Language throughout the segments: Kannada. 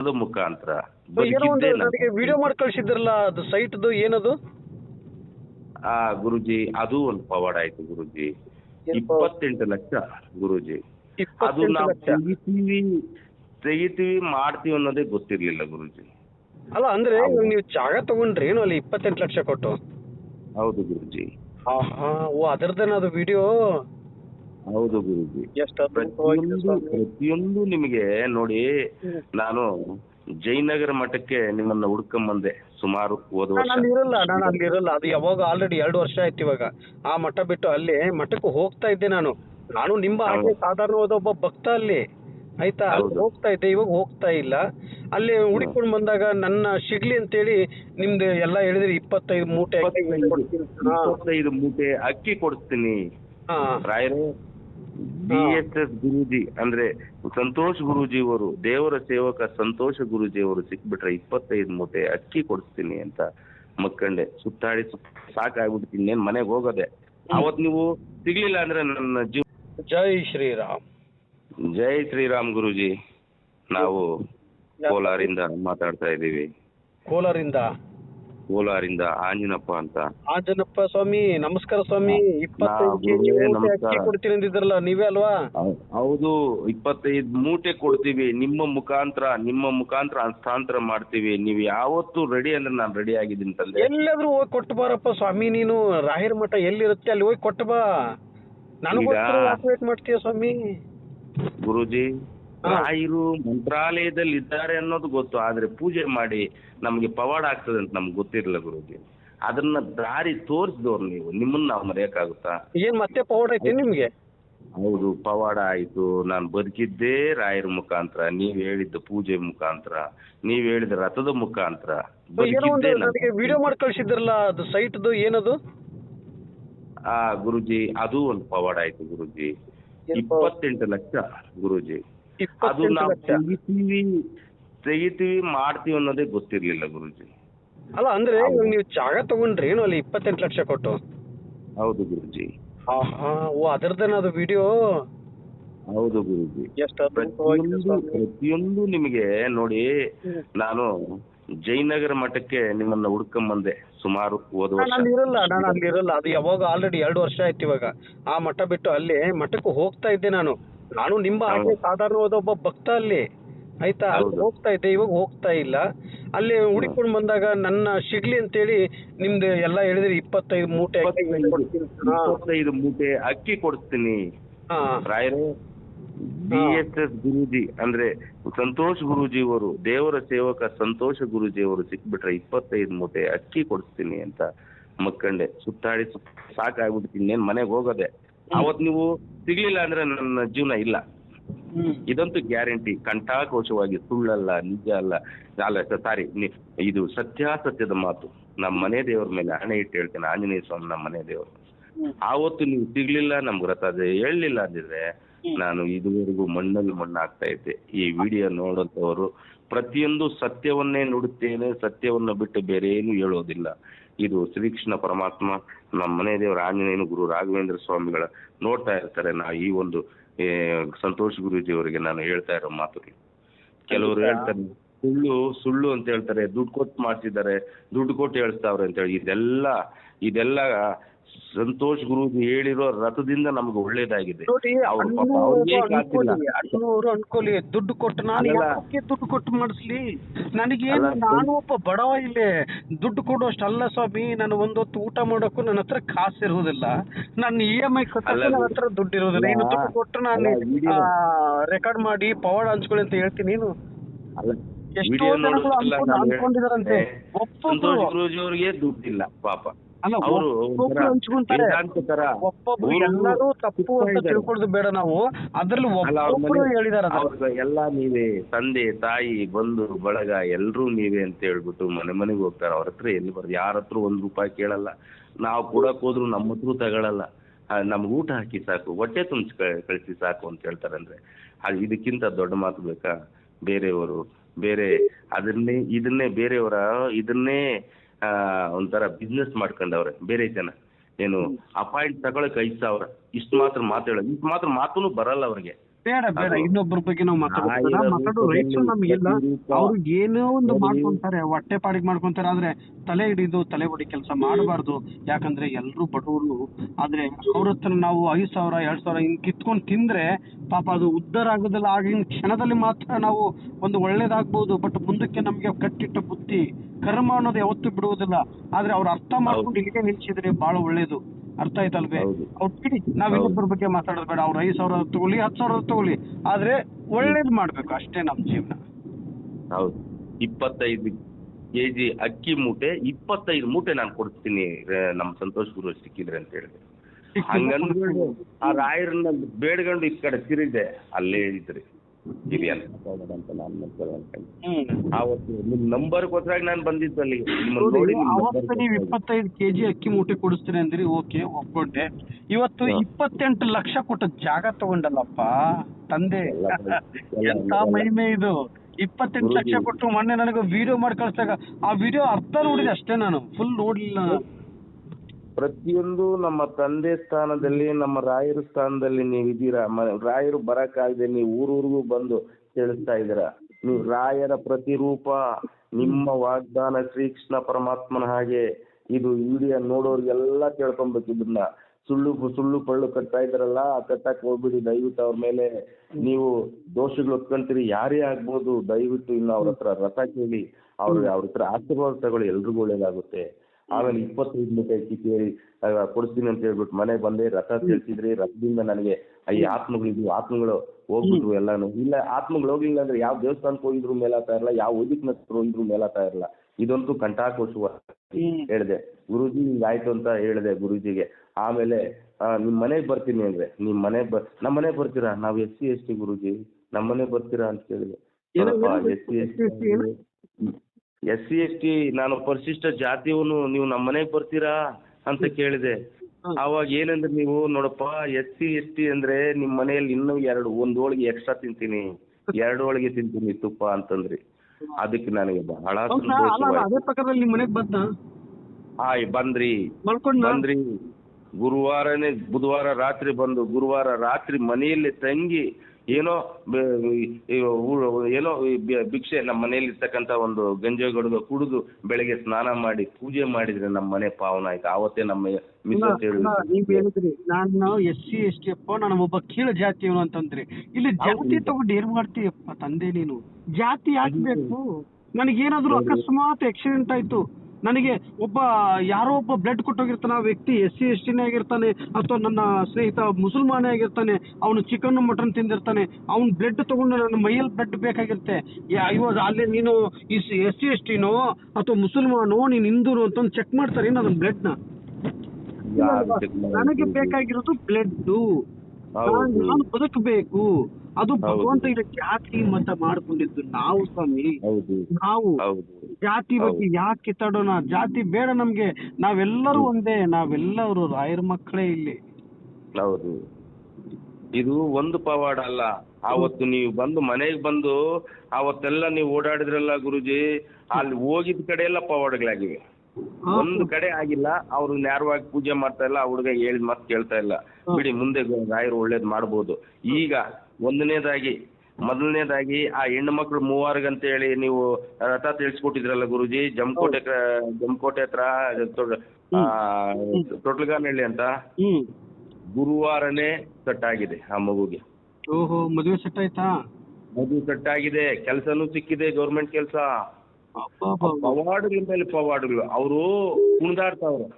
ಅದು ಮುಖಾಂತರ. ಏನೋ ಒಂದು ಬದುಕಿದ್ದೇ ನನಗೆ ವಿಡಿಯೋ ಮಾಡಿ ಕಳ್ಸಿದ್ರಲ್ಲ ಅದು ಸೈಟ್ದು ಏನದು? ಆ ಗುರುಜಿ ಅದು ಒಂದು ಪವಾಡ ಆಯ್ತು ಗುರುಜಿ. ಏನು ಇಪ್ಪತ್ತೆಂಟು ಲಕ್ಷ ಗುರುಜಿ. ಅದು ಇಪ್ಪತ್ತೆಂಟು ನಾವು ಲಕ್ಷ? ತೆಗಿತೀವಿ ತೆಗಿತೀವಿ ಮಾಡ್ತೀವಿ ಅನ್ನೋದೇ ಗೊತ್ತಿರ್ಲಿಲ್ಲ ಗುರುಜಿ. ಅಲ್ಲ ಅಂದ್ರೆ. ಇವಾಗ ನೀವು ಜಾಗ ತಗೊಂಡ್ರಿ ಏನು ಅಲ್ಲಿ ಇಪ್ಪತ್ತೆಂಟು ಲಕ್ಷ ಕೊಟ್ಟು? ಹೌದು ಗುರುಜಿ. ಹಾ ಹಾ ಓ ಅದರ್ದನ ಅದು ವಿಡಿಯೋ ಹೌದು ಗುರುಜಿ. ಪ್ರತಿಯೊಂದು ಪ್ರತಿಯೊಂದು ನಿಮಗೆ ನೋಡಿ ನಾನು ಜಯನಗರ ಮಠಕ್ಕೆ ನಿಮ್ಮನ್ನ ಹುಡ್ಕೊಂಬಂದೆ ಸುಮಾರು ಹೋದ ವರ್ಷ. ಇರಲ್ಲ ನಾನು ಅಲ್ಲಿ ಇರಲ್ಲ. ಅದು ಯಾವಾಗ ಆಲ್ರೆಡಿ ಎರಡು ವರ್ಷ ಆಯ್ತು ಇವಾಗ. ಆ ಮಠ ಬಿಟ್ಟು ಅಲ್ಲಿ ಮಠಕ್ಕೆ ಹೋಗ್ತಾ ಇದ್ದೆ ನಾನು. ನಾನು ನಿಮ್ಮ ಹಾಗೆ. ಸಾಧಾರಣವಾದ ಒಬ್ಬ ಭಕ್ತ ಅಲ್ಲಿ. ಆಯ್ತಾ? ಹೋಗ್ತಾ ಇದ್ದೆ ಇವಾಗ ಹೋಗ್ತಾ ಇಲ್ಲ. ಅಲ್ಲಿ ಹುಡುಕೊಂಡು ಬಂದಾಗ ನನ್ನ ಸಿಗ್ಲಿ ಅಂತೇಳಿ ನಿಮ್ದು ಎಲ್ಲ ಹೇಳಿದ್ರಿ ಇಪ್ಪತ್ತೈದು ಮೂಟೆ ಮೂಟೆ ಅಕ್ಕಿ ಕೊಡ್ತೀನಿ ರಾಯರೇ ಬಿ ಎಸ್ ಎಸ್ ಗುರೂಜಿ ಅಂದ್ರೆ ಸಂತೋಷ್ ಗುರೂಜಿ ಅವರು ದೇವರ ಸೇವಕ ಸಂತೋಷ ಗುರೂಜಿ ಅವರು ಸಿಕ್ಬಿಟ್ರೆ ಇಪ್ಪತ್ತೈದು ಮೂಟೆ ಅಕ್ಕಿ ಕೊಡಿಸ್ತೀನಿ ಅಂತ ಮಕ್ಕಂಡೆ. ಸುತ್ತಾಡಿ ಸುತ್ತ ಸಾಕಾಗ್ಬಿಡ್ತು. ಇನ್ನೇನ್ ಮನೆಗೆ ಹೋಗೋದೆ. ಅವತ್ ನೀವು ಸಿಗ್ಲಿಲ್ಲ ಅಂದ್ರೆ ನನ್ನ ಜೀವ ಜೈ ಶ್ರೀರಾಮ್. ಜೈ ಶ್ರೀರಾಮ್ ಗುರೂಜಿ. ನಾವು ಕೋಲಾರಿಂದ ಮಾತಾಡ್ತಾ ಇದ್ದೀವಿ. ಕೋಲಾರಿಂದ. ಕೋಲಾರಿಂದ ಆಂಜನಪ್ಪ ಅಂತ. ಆಂಜನಪ್ಪ ಸ್ವಾಮಿ ನಮಸ್ಕಾರ ಸ್ವಾಮಿ. ಇಪ್ಪತ್ತೈದು ಕೆಜಿ ಅಕ್ಕಿ ಕೊಡ್ತೀನಿ ಅಂದಿದ್ರಲ್ಲ ನೀವೇ ಅಲ್ವಾ? ಹೌ- ಹೌದು ಇಪ್ಪತ್ತೈದು ಮೂಟೆ ಕೊಡ್ತೀವಿ. ನಿಮ್ಮ ಮುಖಾಂತರ ನಿಮ್ಮ ಮುಖಾಂತರ ಹಸ್ತಾಂತರ ಮಾಡ್ತೀವಿ. ನೀವು ಯಾವತ್ತು ರೆಡಿ ಅಂದ್ರೆ ನಾನು ರೆಡಿ ಆಗಿದ್ದೀನಿ ತಂದೆ ಎಲ್ಲಾದ್ರೂ ಹೋಗಿ ಕೊಟ್ಟು ಬಾರಪ್ಪ ಸ್ವಾಮಿ ನೀನು ರಾಹಿರ್ ಮಠ ಎಲ್ಲಿರುತ್ತೆ ಅಲ್ಲಿ ಹೋಗಿ ಕೊಟ್ಟು ಬಾ. ನನಗೋಸ್ಕರ ಈಗ- ಯಾಕೆ ವೇಟ್ ಮಾಡ್ತೀಯ ಸ್ವಾಮಿ? ಗುರುಜಿ. ರಾಯರು ಮಂತ್ರಾಲಯದಲ್ಲಿ ಇದ್ದಾರೆ ಅನ್ನೋದು ಗೊತ್ತು. ಆದ್ರೆ ಪೂಜೆ ಮಾಡಿ ನಮ್ಗೆ ಪವಾಡ ಆಗ್ತದೆ ಅಂತ ನಮ್ಗೆ ಗೊತ್ತಿರಲ್ಲ ಗುರುಜಿ. ಅದನ್ನ ದಾರಿ ತೋರಿಸಿದವ್ರು ನೀವು. ನಿಮ್ಮನ್ನ ನಾವು ಮರೆಯಕ್ಕಾಗುತ್ತಾ? ಏನ್ ಮತ್ತೆ ಪವಾಡ ಐತೆ ನಿಮ್ಗೆ? ಹೌದು ಪವಾಡ ಆಯ್ತು. ನಾನು ಬದುಕಿದ್ದೇ ರಾಯರ ಮುಖಾಂತರ ನೀವ್ ಹೇಳಿದ್ದ ಪೂಜೆ ಮುಖಾಂತರ ನೀವ್ ಹೇಳಿದ ರಥದ ಮುಖಾಂತರ ಏನೋ ಬದುಕಿದ್ದೇ ನಾನು. ನನಗೆ ವಿಡಿಯೋ ಮಾಡಿ ಕಳ್ಸಿದ್ರಲ್ಲ ಅದು ಸೈಟ್ದು ಏನದು? ಆ ಗುರುಜಿ ಅದು ಒಂದು ಪವಾಡ ಆಯ್ತು ಗುರುಜಿ. ಇಪ್ಪತ್ತೆಂಟು ಲಕ್ಷ ಗುರುಜಿ. ಅದು ನಾವು ತೆಗಿತೀವಿ ತೆಗಿತೀವಿ ಮಾಡ್ತೀವಿ ಅನ್ನೋದೇ ಗೊತ್ತಿರ್ಲಿಲ್ಲ ಗುರುಜಿ. ಅಲ್ಲ ಅಂದ್ರೆ. ಇವಾಗ ನೀವು ಜಾಗ ತಗೊಂಡ್ರಿ ಏನು ಅಲ್ಲಿ ಇಪ್ಪತ್ತೆಂಟು ಲಕ್ಷ ಕೊಟ್ಟು? ಹೌದು ಗುರುಜಿ. ಆಹಾ ಓ ವಿಡಿಯೋ ಹೌದು ಗುರುಜಿ. ಪ್ರತಿಯೊಂದು. ನಿಮಗೆ ನೋಡಿ ನಾನು ಜಯನಗರ ಮಠಕ್ಕೆ ನಿಮ್ಮನ್ನ ಹುಡ್ಕೊಂಬಂದೆ ಸುಮಾರು ಹೋದ ನಾನು ಇರಲ್ಲ ನಾನು ವರ್ಷ ಅಲ್ಲಿ ಇರಲ್ಲ. ಅದು ಯಾವಾಗ ಆಲ್ರೆಡಿ ಎರಡು ವರ್ಷ ಆಯ್ತು ಇವಾಗ. ಆ ಮಠ ಬಿಟ್ಟು ಅಲ್ಲಿ ಮಠಕ್ಕೆ ಹೋಗ್ತಾ ಇದ್ದೆ ನಾನು. ನಾನು ನಿಮ್ಮ ಹಾಗೆ. ಸಾಧಾರಣವಾದ ಒಬ್ಬ ಭಕ್ತ ಅಲ್ಲಿ. ಆಯ್ತಾ? ಅಲ್ಲಿ ಹೋಗ್ತಾ ಇದ್ದೆ ಇವಾಗ ಹೋಗ್ತಾ ಇಲ್ಲ. ಅಲ್ಲಿ ಹುಡುಕೊಂಡು ಬಂದಾಗ ನನ್ನ ಸಿಗ್ಲಿ ಅಂತೇಳಿ ನಿಮ್ದು ಎಲ್ಲ ಹೇಳಿದ್ರಿ ಇಪ್ಪತ್ತೈದು ಮೂಟೆ ಅಕ್ಕಿ ಇಪ್ಪತ್ತೈದು ಕೊಡ್ತೀನಿ. ಹಾ. ಇಪ್ಪತ್ತೈದು ಮೂಟೆ ಅಕ್ಕಿ ಕೊಡ್ತೀನಿ. ಹಾ. ರಾಯರೇ ಎಸ್ ಎಸ್ ಗುರೂಜಿ ಅಂದ್ರೆ ಸಂತೋಷ್ ಗುರೂಜಿ ಅವರು ದೇವರ ಸೇವಕ ಸಂತೋಷ ಗುರುಜಿ ಅವರು ಸಿಕ್ಬಿಟ್ರೆ ಇಪ್ಪತ್ತೈದು ಮೂಟೆ ಅಕ್ಕಿ ಕೊಡಿಸ್ತೀನಿ ಅಂತ ಮಕ್ಕಂಡೆ. ಸುತ್ತಾಡಿ ಸುತ್ತ ಸಾಕಾಗ್ಬಿಡ್ತು ಇನ್ನೇನ್ ಮನೆಗೆ ಹೋಗೋದೆ. ಅವತ್ ನೀವು ಸಿಗ್ಲಿಲ್ಲ ಅಂದ್ರೆ ನನ್ನ ಜೀವನ ಇಲ್ಲ. ಇದಂತೂ ಗ್ಯಾರಂಟಿ. ಕಂಠಾಕೋಶವಾಗಿ ಸುಳ್ಳಲ್ಲ ನಿಜ ಅಲ್ಲ. ಅಲ್ಲ ಸಾರಿ ಇದು ಸತ್ಯಾಸತ್ಯದ ಮಾತು. ನಮ್ಮ ಮನೆ ದೇವ್ರ ಮೇಲೆ ಹಣೆ ಇಟ್ಟು ಹೇಳ್ತೇನೆ ಆಂಜನೇಯ ಸ್ವಾಮಿ ನಮ್ಮ ಮನೆ ದೇವರು. ಆವತ್ತು ನೀವು ಸಿಗ್ಲಿಲ್ಲ ನಮ್ ಅದೇ ಹೇಳಲಿಲ್ಲ ಅಂದಿದ್ರೆ ನಾನು ಇದುವರೆಗೂ ಮಣ್ಣಲ್ಲಿ ಮಣ್ಣಾಗ್ತಾ ಇದ್ದೆ. ಈ ವಿಡಿಯೋ ನೋಡಂತವರು ಪ್ರತಿಯೊಂದು ಸತ್ಯವನ್ನೇ ನೋಡುತ್ತೇನೆ ಸತ್ಯವನ್ನ ಬಿಟ್ಟು ಬೇರೆ ಏನು ಹೇಳೋದಿಲ್ಲ. ಇದು ಶ್ರೀಕೃಷ್ಣ ಪರಮಾತ್ಮ ನಮ್ಮ ಮನೆ ದೇವರ ಆಂಜನೇಯನ ಗುರು ರಾಘವೇಂದ್ರ ಸ್ವಾಮಿಗಳ ನೋಡ್ತಾ ಇರ್ತಾರೆ. ನಾ ಈ ಒಂದು ಸಂತೋಷ್ ಗುರೂಜಿ ಅವರಿಗೆ ನಾನು ಹೇಳ್ತಾ ಇರೋ ಮಾತು ಕೆಲವರು ಹೇಳ್ತಾರೆ ಸುಳ್ಳು ಸುಳ್ಳು ಅಂತ ಹೇಳ್ತಾರೆ. ದುಡ್ಡು ಕೊಟ್ಟು ಮಾಡ್ತಿದ್ದಾರೆ ದುಡ್ಡು ಕೊಟ್ಟು ಹೇಳ್ತಾವ್ರೆ ಅಂತ ಹೇಳಿ. ಇದೆಲ್ಲ ಇದೆಲ್ಲ ಸಂತೋಷ್ ಗುರೂಜಿ ಹೇಳಿರೋ ರಥದಿಂದ ನಮ್ಗೆ ಒಳ್ಳೇದಾಗಿದೆ. ದುಡ್ಡು ಕೊಟ್ಟು ನಾನು ಅಲ್ಲ. ಯಾಕೆ ದುಡ್ಡು ಕೊಟ್ಟು ಮಾಡಿಸ್ಲಿ? ನನಗೇನು ಅಲ್ಲ, ನಾನು ಒಬ್ಬ ಬಡವ ಇಲ್ಲಿ ದುಡ್ಡು ಕೊಡುವಷ್ಟಲ್ಲ ಸ್ವಾಮಿ ನಾನು ಒಂದೊತ್ತು ಊಟ ಮಾಡೋಕ್ಕೂ ನನ್ನ ಹತ್ರ ಕಾಸು ಇರುವುದಿಲ್ಲ ನನ್ನ ಇ ಎಂ ಐ ನನ್ನ ಹತ್ರ ದುಡ್ಡು ಇರೋದಿಲ್ಲ ಅಲ್ಲ, ದುಡ್ಡು ಕೊಟ್ಟು ನಾನು ಅಲ್ಲ, ರೆಕಾರ್ಡ್ ಮಾಡಿ ಪವಾಡ ಹಂಚ್ಕೊಳ್ಳಿ ಅಂತ ಹೇಳ್ತೀನಿ. ನೀನು? ಅಲ್ಲ ಎಷ್ಟೋ ಜನಗಳು ಅನ್ಕೊಂಡಿದಾರಂತೆ. ಒಬ್ಬೊಬ್ರು- ಸಂತೋಷ್ ಗುರೂಜಿ ಅವ್ರಿಗೆ ದುಡ್ಡಿಲ್ಲ ಪಾಪ. ಅಲ್ಲ ಅವರು ಒಬ್ಬೊಬ್ರು ಹಂಚ್ಕೊಂತಾರೆ. ತರ ಒಬ್ಬೊಬ್ರು ಅವ್ರು ಎಲ್ಲರೂ ತಪ್ಪು ಅಂತ ಇದ್ದಾರೆ. ತಿಳ್ಕೊಳ್ಳೋದು ಬೇಡ ನಾವು. ಅದ್ರಲ್ಲಿ ಅಲ್ಲ ಅವ್ರ ಒಬ್ಬೊಬ್ರು ಮನೆ- ಹೇಳಿದಾರೆ ಅವ್ರ ಎಲ್ಲ ನೀವೇ ತಂದೆ ತಾಯಿ ಬಂಧು ಬಳಗ ಎಲ್ರೂ ನೀವೇ ಅಂತ ಹೇಳ್ಬಿಟ್ಟು ಮನೆ ಮನೆಗೆ ಹೋಗ್ತಾರೆ. ಅವ್ರ ಹತ್ರ ಎಲ್ಲಿ ಬರೋದು? ಯಾರ ಹತ್ರ ಒಂದ್ ರೂಪಾಯಿ ಕೇಳಲ್ಲ. ನಾವು ಕೊಡಕ್ ಹೋದ್ರು ನಮ್ಮ ಹತ್ರ ತಗೊಳಲ್ಲ. ಆ, ನಮ್ಗೆ ಊಟ ಹಾಕಿ ಸಾಕು ಹೊಟ್ಟೆ ತುಂಬಿಸಿ ಕಳಿಸಿ ಸಾಕು ಅಂತ ಹೇಳ್ತಾರೆ ಅಂದ್ರೆ ಅದು ಇದಕ್ಕಿಂತ ದೊಡ್ಡ ಮಾತು ಬೇಕಾ? ಬೇರೆಯವರು ಬೇರೆ ಅದನ್ನೇ ಇದನ್ನೇ ಬೇರೆಯವರ ಇದನ್ನೇ ಆ, ಒಂಥರ ಬಿಸ್ನೆಸ್ ಮಾಡ್ಕೊಂಡವ್ರೆ ಬೇರೆ ಜನ. ಏನು ಅಪಾಯಿಂಟ್ ತಗೊಳಕ್ ಐದು ಸಾವಿರ. ಇಷ್ಟು ಮಾತ್ರ ಮಾತಾಡೋದು ಇಷ್ಟು ಮಾತ್ರ ಮಾತೂ ಬರಲ್ಲ ಅವ್ರಿಗೆ. ಬೇಡ ಬೇಡ. ಇನ್ನೊಬ್ಬರ ಬಗ್ಗೆ ನಾವು ಮಾತಾಡೋದು. ಆಯಿರ ಮಾತಾಡೋ ರೈಟ್ಸ್ ನಮಗಿಲ್ಲ. ಪ್ರತಿರೂಪ ಏನೋ ಒಂದು ಮಾಡ್ಕೊಂತಾರೆ ಹೊಟ್ಟೆ ಪಾಡಿಗೆ ಮಾಡ್ಕೊಂತಾರೆ ಆದ್ರೆ ತಲೆ ಹಿಡಿದು ತಲೆ ಹೊಡಿ ಕೆಲಸ ಮಾಡಬಾರ್ದು. ಯಾಕಂದ್ರೆ ಎಲ್ರು ಬಡವರು. ಆದ್ರೆ ಅವ್ರ ಹತ್ರ ನಾವು ಐದ್ ಸಾವಿರ ಎರಡ್ ಸಾವಿರ ಹಿಂಗ್ ಕಿತ್ಕೊಂಡ್ ತಿಂದ್ರೆ ಪಾಪ ಅದು ಉದ್ದಾರ ಆಗೋದಿಲ್ಲ. ಆಗಿನ ಕ್ಷಣದಲ್ಲಿ ಮಾತ್ರ ನಾವು ಒಂದು ಒಳ್ಳೇದಾಗ್ಬೋದು. ಬಟ್ ಮುಂದಕ್ಕೆ ನಮ್ಗೆ ಕಟ್ಟಿಟ್ಟ ಬುದ್ಧಿ ಕರ್ಮ ಅನ್ನೋದು ಯಾವತ್ತೂ ಬಿಡುವುದಿಲ್ಲ. ಆದ್ರೆ ಅವ್ರು ಅರ್ಥ ಮಾಡ್ಕೊಂಡು ಇಲ್ಲಿಗೆ ನಿಲ್ಸಿದ್ರೆ ಬಹಳ ಒಳ್ಳೇದು. ಅರ್ಥ ಆಯ್ತಲ್ವೇ. ಅವ್ರು ಬಿಡಿ ನಾವ್ ಇನ್ನೊಬ್ಬರ ಬಗ್ಗೆ ಮಾತಾಡೋದು ಬೇಡ. ಅವ್ರು ಐದ್ ಸಾವಿರ ತಗೊಳ್ಳಿ ಹತ್ತು ಸಾವಿರ ತಗೊಳ್ಳಿ. ಆದ್ರೆ ಒಳ್ಳೇದ್ ಮಾಡ್ಬೇಕು ಅಷ್ಟೇ ನಮ್ ಜೀವನ. ಹೌದು. ಇಪ್ಪತ್ತೈದು ಕೆಜಿ ಅಕ್ಕಿ ಮೂಟೆ ಇಪ್ಪತ್ತೈದು ಮೂಟೆ ನಾನು ಕೊಡ್ತೀನಿ ನಮ್ಮ ಸಂತೋಷ್ ಗುರು ಸಿಕ್ಕಿದ್ರೆ ಅಂತ ಹೇಳಿದೆ ಹಂಗಂದ್ರೆ ಆ ರಾಯರನ್ನ ಬೇಡ್ಕೊಂಡು ಈ ಕಡೆ ತಿರುಗಿದೆ ಅಲ್ಲೇ ಇದ್ರಿ. ಮಾತಾಡೋದು ಅಂತ ನಾನು ಮತ್ತೆ ಅನ್ಕೊಂಡೆ. ಹ್ಮ್ ನಿಮ್ ನಂಬರ್ಗೋಸ್ಕರ ನಾನು ಬಂದಿದ್ದು ಅಲ್ಲಿಗೆ ನಿಮ್ಮನ್ನ ನೋಡಿ, ನೋಡಿ ನಿಮ್ ಅವತ್ತು ನೀವು. ಇಪ್ಪತ್ತೈದು ಕೆಜಿ ಅಕ್ಕಿ ಮೂಟೆ ಕೊಡಿಸ್ತೀನಿ ಅಂದ್ರಿ ಓಕೆ ಒಪ್ಕೊಂಡೆ ಇವತ್ತು. ಇಪ್ಪತ್ತೆಂಟು ಲಕ್ಷ ಕೊಟ್ಟ ಜಾಗ ತಗೊಂಡಲ್ಲಪ್ಪ ತಂದೆ ಎಂತ. ಮಹಿಮೆ ಇದು ಇಪ್ಪತ್ತೆಂಟು ಲಕ್ಷ. ಕೊಟ್ಟು ಮೊನ್ನೆ ನನಗೆ ವಿಡಿಯೋ ಮಾಡಿ ಕಳ್ಸಿದಾಗ ಆ ವಿಡಿಯೋ ಅರ್ಧ ನೋಡಿದೆ ಅಷ್ಟೇ ನಾನು ಫುಲ್ ನೋಡ್ಲಿಲ್ಲ ನಾನು. ಪ್ರತಿಯೊಂದು ನಮ್ಮ ತಂದೆ ಸ್ಥಾನದಲ್ಲಿ, ನಮ್ಮ ರಾಯರ ಸ್ಥಾನದಲ್ಲಿ ನೀವು ಇದ್ದೀರಾ ಮ- ರಾಯರು ಬರಕ್ಕಾಗದೆ ನೀವು ಊರೂರಿಗೂ ಬಂದು ತಿಳಿಸ್ತಾ ಇದ್ದೀರಾ? ನೀವು ರಾಯರ ಪ್ರತಿರೂಪ, ನಿಮ್ಮ ವಾಗ್ದಾನ ಶ್ರೀಕೃಷ್ಣ ಪರಮಾತ್ಮನ ಹಾಗೆ ಇದು ವಿಡಿಯೋ ನೋಡೋರಿಗೆಲ್ಲ ಕೇಳ್ಕೊಬೇಕು ಇದನ್ನ ಸುಳ್ಳು ಸುಳ್ಳು ಪಳ್ಳು ಕಟ್ತಾ ಇದ್ದಾರಲ್ಲ ಕಟ್ಟಕ್ ಹೋಗ್ಬಿಡಿ, ದಯವಿಟ್ಟು ಅವ್ರ ಮೇಲೆ ನೀವು ದೋಷಗಳು ಹೊತ್ಕೊಂತೀರಿ, ಯಾರೇ ಆಗ್ಬೋದು ದಯವಿಟ್ಟು ಇನ್ನು ಅವ್ರ ಹತ್ರ ರಥ ಕೇಳಿ, ಅವ್ರ ಅವ್ರ ಹತ್ರ ಆಶೀರ್ವಾದ ತಗೊಳ್ಳಿ, ಎಲ್ರಿಗೂ ಒಳ್ಳೇದಾಗುತ್ತೆ. ಆಮೇಲೆ ಇಪ್ಪತ್ತೈದು ಕೇಳಿ ಆ, ಕೊಡಿಸ್ತೀನಿ ಅಂತ ಹೇಳ್ಬಿಟ್ಟು ಮನೆಗ್ ಬಂದೆ ರಥ ತಿಳಿಸಿದ್ರಿ ರಥದಿಂದ ನನಗೆ ಈ ಆತ್ಮಗಳಿದ್ವು ಆತ್ಮಗಳು ಹೋಗ್ಬಿಟ್ರು ಎಲ್ಲಾನು. ಇಲ್ಲ ಆತ್ಮಗಳು ಹೋಗ್ಲಿಲ್ಲ ಅಂದ್ರೆ ಯಾವ ದೇವಸ್ಥಾನಕ್ಕೆ ಹೋಗಿದ್ರು ಮೇಲಾತಾ ಇರಲ್ಲ ಯಾವ ಓದಿಕ್ ಹತ್ರ ಹೋಗಿದ್ರು ಮೇಲಾತಾ ಇರಲ್ಲ. ಇದಂತೂ ಕಂಠಾಕೋಶವ. ಹೇಳಿದೆ. ಗುರುಜಿ ಹಿಂಗಾಯ್ತು ಅಂತ ಹೇಳಿದೆ ಗುರುಜಿಗೆ. ಆಮೇಲೆ ಆ, ನಿಮ್ ಮನೆಗೆ ಬರ್ತೀನಿ ಅಂದ್ರೆ ನಿಮ್ ಮನೆ ಬರ್ ನಮ್ಮ ಮನೆಗ್ ಬರ್ತೀರಾ? ನಾವ್ S C S T Guruji ನಮ್ಮ ಮನೆಗ್ ಬರ್ತೀರಾ ಅಂತ ಕೇಳಿದೆ? S C S? S C S T ನಾನು ಪರಿಶಿಷ್ಟ ಜಾತಿಯವನು ನೀವು ನಮ್ಮ ಮನೆಗೆ ಬರ್ತೀರಾ ಅಂತ ಕೇಳಿದೆ. ಅವಾಗ ಏನಂದ್ರೆ ನೀವು ನೋಡಪ್ಪ ಎಸ್ ಸಿ ಎಸ್ ಟಿ ಅಂದ್ರೆ ನಿಮ್ಮ ಮನೆಯಲ್ಲಿ ಇನ್ನೂ ಎರಡು ಒಂದ್ ಹೋಳಿಗೆ ಎಕ್ಸ್ಟ್ರಾ ತಿಂತೀನಿ ಎರಡು ಹೋಳಿಗೆ ತಿಂತೀನಿ ತುಪ್ಪ ಅಂತಂದ್ರಿ. ಅದಕ್ಕೆ ನನಗೆ ಬಹಳ ಹಾಯ್ ಅಲ್ಲ, ಅಲ್ಲ, ಸಂತೋಷವಾಯ್ತು. ಅದೇ ಪ್ರಕಾರದಲ್ಲಿ ನಿಮ್ ಮನೆಗ್ ಬಂದ ಆಯ್ ಬಂದ್ರಿ. ಮಲ್ಕೊಂಡ ಬಂದ್ರಿ. ಗುರುವಾರನೇ ಬುಧವಾರ ರಾತ್ರಿ ಬಂದು ಗುರುವಾರ ರಾತ್ರಿ ಮನೆಯಲ್ಲಿ ತಂಗಿ ಏನೋ ಏನೋ ಭಿಕ್ಷೆ ನಮ್ಮ ಮನೆಯಲ್ಲಿ ಇರ್ತಕ್ಕಂತ ಒಂದು ಗಂಜೆ ಗಡುಗ ಕುಡಿದು ಬೆಳಗ್ಗೆ ಸ್ನಾನ ಮಾಡಿ ಪೂಜೆ ಮಾಡಿದ್ರೆ ನಮ್ಮ ಮನೆ ಪಾವನ ಆಯ್ತು. ಆವತ್ತೇ ನಮ್ಮ ಮಿಸ್ಸಸ್ ಅಲ್ಲ, ನೀವ್ ಹೇಳಿದ್ರಿ. ನಾನು ಎಸ್ ಸಿ ಎಸ್ ಟಿ ಅಪ್ಪ ನಾನು ಒಬ್ಬ ಕೀಳ ಜಾತಿಯವನು ಅಂತಂದ್ರಿ. ಇಲ್ಲಿ ಜಾತಿ ತಗೊಂಡು ಏನ್ ಮಾಡ್ತೀಯಪ್ಪ ತಂದೆ ನೀನು? ಜಾತಿ ಆಗ್ಬೇಕು ಬೇಕು? ನನಗೇನಾದ್ರೂ ಅಕಸ್ಮಾತ್ ಆಕ್ಸಿಡೆಂಟ್ ಆಯ್ತು. ನನಗೆ ಒಬ್ಬ ಯಾರೋ ಒಬ್ಬ ಬ್ಲಡ್ ಕೊಟ್ಟೋಗಿರ್ತಾನೆ ಆ ವ್ಯಕ್ತಿ ಎಸ್ ಸಿ ಎಸ್ ಟಿನೇ ಆಗಿರ್ತಾನೆ ಅಥವಾ ನನ್ನ ಸ್ನೇಹಿತ ಮುಸಲ್ಮಾನೇ ಆಗಿರ್ತಾನೆ ಅವನು ಚಿಕನ್ ಮಟನ್ ತಿಂದಿರ್ತಾನೆ ಅವ್ನ ಬ್ಲಡ್ ತಗೊಂಡು ನನ್ನ ಮೈಯಲ್ಲಿ ಬ್ಲಡ್ ಬೇಕಾಗಿರುತ್ತೆ. ಯಾ- ಇವಾಗ ಅಲ್ಲಿ ನೀನು ಎಸ್ ಸಿ ಎಸ್ ಟಿನೋ ಅಥವಾ ಮುಸಲ್ಮಾನೋ ನೀನು ಹಿಂದೂರು ಅಂತ ಚೆಕ್ ಮಾಡ್ತಾರೆ ಏನು ಅದನ್ನ ಬ್ಲಡ್ನ ನನಗೆ ಬೇಕಾಗಿರೋದು ಬ್ಲಡ್ ನಾನು ಬದುಕಬೇಕು. ಅದು ಭಗವಂತ ಈಗ ಜಾತಿ ಮತ ಮಾಡ್ಕೊಂಡಿದ್ದು. ನಾವು ಸ್ವಾಮಿ. ನಾವು ಜಾತಿ ಬಗ್ಗೆ ಯಾಕೆ ಕಿತ್ತಾಡೋಣ? ಜಾತಿ ಬೇಡ ನಮ್ಗೆ. ನಾವೆಲ್ಲರೂ ಒಂದೇ. ನಾವೆಲ್ಲರೂ ರಾಯರ ಮಕ್ಕಳೇ ಇಲ್ಲಿ. ಹೌದು. ಇದು ಒಂದು ಪವಾಡ ಅಲ್ಲ. ಆವತ್ತು ನೀವು ಬಂದು ಮನೆಗೆ ಬಂದು ಆವತ್ತೆಲ್ಲ ನೀವು ಓಡಾಡಿದ್ರಲ್ಲ ಗುರುಜಿ ಅಲ್ಲಿ ಹೋಗಿದ ಕಡೆ ಎಲ್ಲ ಪವಾಡಗಳಾಗಿವೆ. ಒಂದು ಕಡೆ ಆಗಿಲ್ಲ. ಅವ್ರು ನೇರವಾಗಿ ಪೂಜೆ ಮಾಡ್ತಾ ಇಲ್ಲ. ಆ ಹುಡುಗ ಹೇಳಿದ ಮತ್ತೆ ಕೇಳ್ತಾ ಇಲ್ಲ. ಬಿಡಿ ಮುಂದೆ ರಾಯರು ಒಳ್ಳೇದ್ ಮಾಡ್ಬೋದು. ಈಗ ಒಂದನೇದಾಗಿ ಮೊದಲನೇದಾಗಿ ಆ ಹೆಣ್ಣು ಮಕ್ಳು ಮೂವಾರ್ಗಂತ ಹೇಳಿ ನೀವು ರಥ ತಿಳಿಸ್ಕೊಟ್ಟಿದ್ರಲ್ಲ ಗುರುಜಿ ಜಮಕೋಟೆ ಜಮಕೋಟೆ ಹತ್ರ ತೊಟ್ಲಗಾನಹಳ್ಳಿ ಅಂತ? ಹ್ಮ್. ಗುರುವಾರನೇ ಆಗಿದೆ ಆ ಮಗುಗೆ. ಓಹೋ ಮದುವೆ ಸೆಟ್ ಆಯ್ತಾ ಮದುವೆ ಸೆಟ್ ಆಗಿದೆ ಕೆಲಸನೂ ಸಿಕ್ಕಿದೆ ಗೌರ್ಮೆಂಟ್ ಕೆಲಸ. ಪವಾಡುಗಳ ಮೇಲೆ ಪವಾಡುಗಳು. ಅವರು ಕುಣಿದಾಡ್ತಾವ್ರೆ.